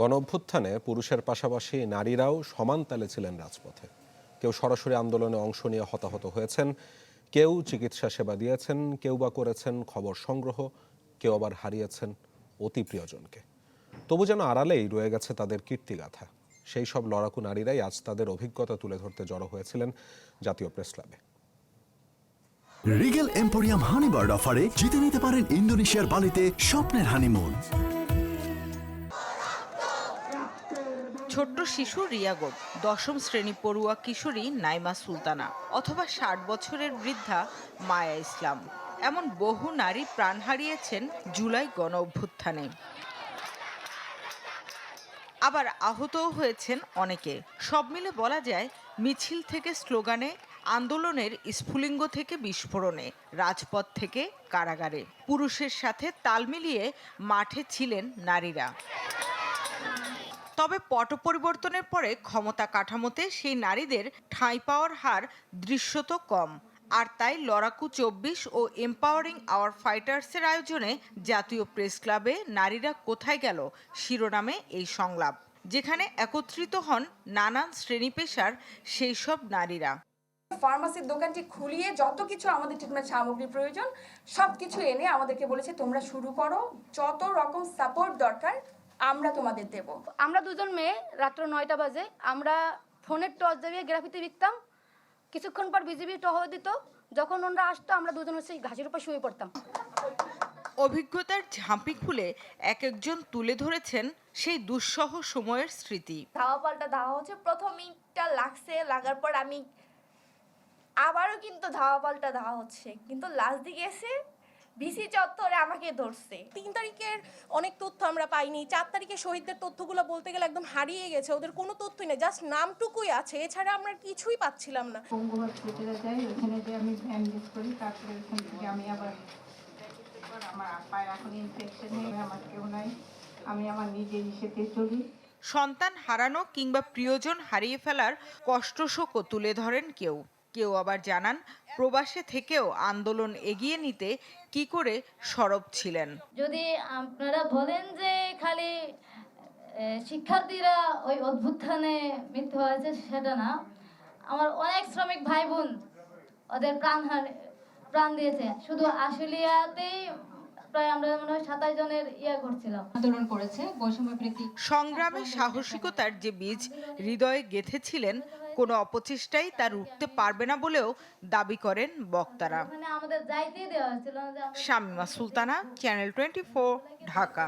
গণ অভ্যুত্থানে পুরুষের পাশাপাশি নারীরাও সমান তালে ছিলেন রাজপথে। কেউ সরাসরি আন্দোলনে অংশ নিয়ে হতাহত হয়েছেন, কেউ চিকিৎসা সেবা দিয়েছেন, কেউ বা করেছেন খবর সংগ্রহ, কেউ আবার হারিয়েছেন অতি প্রিয়জনকে। তবু যেন আড়ালেই রয়ে গেছে তাদের কীর্তিগাথা। সেই সব লড়াকু নারীরাই আজ তাদের অভিজ্ঞতা তুলে ধরতে জড়ো হয়েছিলেন জাতীয় প্রেস ক্লাবে। রিগেল এম্পোরিয়াম হানিবার্ড অফারে জিতে নিতে পারেন ইন্দোনেশিয়ার বালিতে স্বপ্নের হানিমুন। ছোট্ট শিশু রিয়া গোপ, দশম শ্রেণি পড়ুয়া কিশোরী নাইমা সুলতানা অথবা ষাট বছরের বৃদ্ধা মায়া ইসলাম। এমন বহু নারী প্রাণ হারিয়েছেন জুলাই গণ অভ্যুত্থানে। আবার আহতও হয়েছেন অনেকে। সব মিলে বলা যায়, মিছিল থেকে স্লোগানে, আন্দোলনের স্ফুলিঙ্গ থেকে বিস্ফোরণে, রাজপথ থেকে কারাগারে। পুরুষের সাথে তাল মিলিয়ে মাঠে ছিলেন নারীরা। তবে পট পরিবর্তনের পরে ক্ষমতা কাঠামোতে সেই নারীদের ঠাঁই পাওয়ার হার দৃশ্যত কম। আর তাই লড়াকু চব্বিশ ও এম্পাওয়ারিং আওয়ার ফাইটার্সের আয়োজনে জাতীয় প্রেস ক্লাবে নারীরা কোথায় গেল শিরোনামে এই সংলাপ, যেখানে একত্রিত হন নানান শ্রেণি পেশার সেই সব নারীরা। ফার্মাসির দোকানটি খুলিয়ে যত কিছু আমাদের ট্রিটমেন্ট সামগ্রী প্রয়োজন সব কিছু এনে আমাদেরকে বলেছে, তোমরা শুরু করো। যত রকম সাপোর্ট দরকার আমরা তোমাদের দেব। আমরা দুজন মেয়ে রাত্র নয়টা বাজে। আমরা ফোনের টর্চ জ্বালিয়ে গ্রাফিতে বিকতাম কিছুক্ষণ পর বিজিবি টহল দিত। যখন ওনারা আসতো আমরা দুজন হচ্ছে ঘাসের উপর শুয়ে পড়তাম। অভিজ্ঞতার ঝাঁপি খুলে এক একজন তুলে ধরেছেন সেই দুঃসহ সময়ের স্মৃতি। ধাওয়া পাল্টা ধাওয়া হচ্ছে। প্রথম ইটটা লাগছে লাগার পর আমি আবারও কিন্তু ধাওয়া পাল্টা ধাওয়া হচ্ছে। কিন্তু লাস্ট দিকে এসে বিসি চত্বরে আমাকে ধরছে। তিন তারিখের অনেক তথ্য আমরা পাইনি চার তারিখে শহীদদের তথ্যগুলো বলতে গেলে একদম হারিয়ে গেছে ওদের কোনো তথ্যই নেই জাস্ট নামটুকুই আছে এছাড়া আমরা কিছুই পাচ্ছিলাম না। পঙ্গুহাট ভিতরে যাই ওখানে যে আমি ব্যান্ডেজ করি তারপরে ওখান থেকে আমি আবার আমার পায়ে এখন ইনফেকশন হয়ে আমার কেউ নাই আমি আমার নিজের হিসেবে চলি। সন্তান হারানো কিংবা প্রিয়জন হারিয়ে ফেলার কষ্টশোকও তুলে ধরেন কেউ। কেউ আবার জানান প্রবাসে থেকেও আন্দোলন এগিয়ে নিতে কি করে সরব ছিলেন? যদি আপনারা বলেন যে খালি শিক্ষার্থীরা ওই অভ্যুত্থানে মৃত্যু হয়েছে সেটা না। আমার অনেক শ্রমিক ভাই বোন ওদের প্রাণ প্রাণ দিয়েছে। শুধু আশুলিয়াতেই প্রায় আমরা মনে হয় সাতাশ জনের ইয়ে করছিলাম। আন্দোলন করেছে বৈষম্য সংগ্রামে সাহসিকতার যে বীজ হৃদয়ে গেঁথেছিলেন কোনো অপচেষ্টাই তার উঠতে পারবে না বলেও দাবি করেন বক্তারা। Shamima Sultana channel twenty Dhaka.